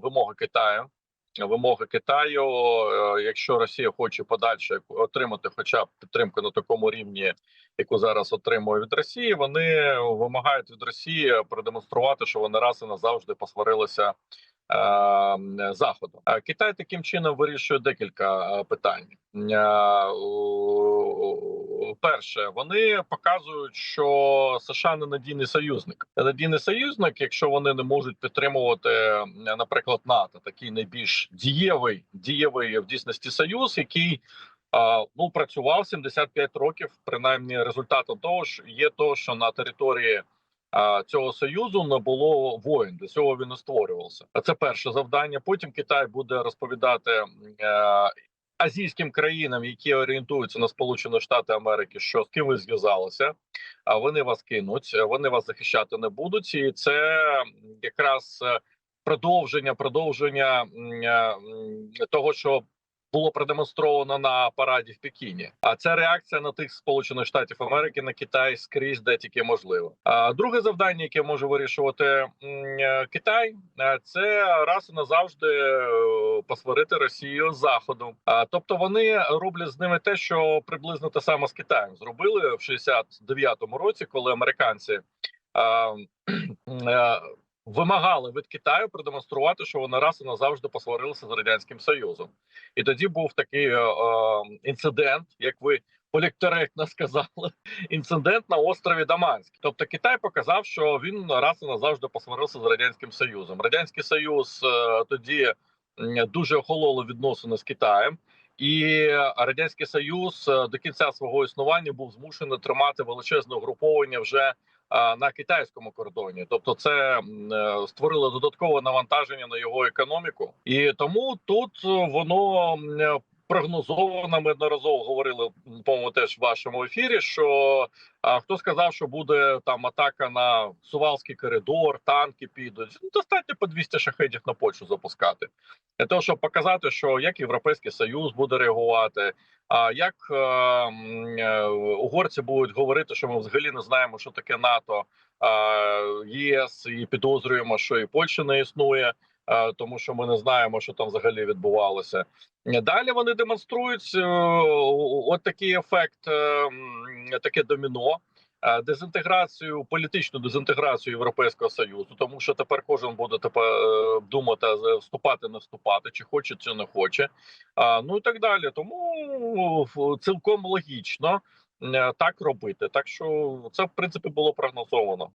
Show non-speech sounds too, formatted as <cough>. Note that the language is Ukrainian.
вимоги Китаю. Вимоги Китаю, е, якщо Росія хоче подальше отримати, хоча б підтримку на такому рівні, яку зараз отримує від Росії, вони вимагають від Росії продемонструвати, що вони раз і назавжди посварилися е, заходу. Китай таким чином вирішує декілька е, питань. Е, Перше, вони показують, що США не надійний союзник. Надійний союзник, якщо вони не можуть підтримувати, е, наприклад, НАТО, такий найбільш дієвий дієвий в дійсності союз, який ну працював 75 років. Принаймні, результатом того ж є то, що на території цього союзу не було воїн. Для цього він і створювався. А це перше завдання. Потім Китай буде розповідати. Азійським країнам, які орієнтуються на Сполучені Штати Америки, що з ким ви зв'язалися, а вони вас кинуть, вони вас захищати не будуть, і це якраз е, продовження, продовження е, того, що було продемонстровано на параді в Пекіні. А це реакція на тих сполучених штатів Америки на Китай скрізь, де тільки можливо. А друге завдання, яке може вирішувати е, Китай, е, це раз і назавжди е, посварити Росію з заходу. А тобто вони роблять з ними те, що приблизно те саме з Китаєм зробили в 69-му році, коли американці. <clears throat> Вимагали від Китаю продемонструвати, що вони раз і назавжди посварилися з радянським союзом, і тоді був такий е, е, інцидент, як ви полікторектно сказали, <laughs> інцидент на острові Даманськ. Тобто Китай показав, що він раз і назавжди посварився з радянським союзом. Радянський Союз е, тоді дуже охололо відносини з Китаєм. І радянський союз е, до кінця свого існування був змушений тримати величезне угруповання вже на китайському кордоні, тобто це е, створило додаткове навантаження на його економіку, і тому тут е, воно е, прогнозовано. Ми одноразово говорили по-моєму, теж в вашому ефірі. Що а, хто сказав, що буде там атака на Сувалський коридор, танки підуть. Ну, достатньо по 200 шахедів на Польщу запускати для того, щоб показати, що як Європейський Союз буде реагувати. А як е, е, угорці будуть говорити, що ми взагалі не знаємо, що таке НАТО, е, ЄС, і підозрюємо, що і Польща не існує, тому що ми не знаємо, що там взагалі відбувалося. Далі вони демонструють е, от такий ефект, е, таке доміно. е, Дезінтеграцію, політичну дезінтеграцію Європейського союзу, тому що тепер кожен буде тепер е, думати е, вступати, не вступати, чи хоче, чи не хоче. Ну і так далі. Тому цілком логічно е, так робити. Так що це в принципі було прогнозовано.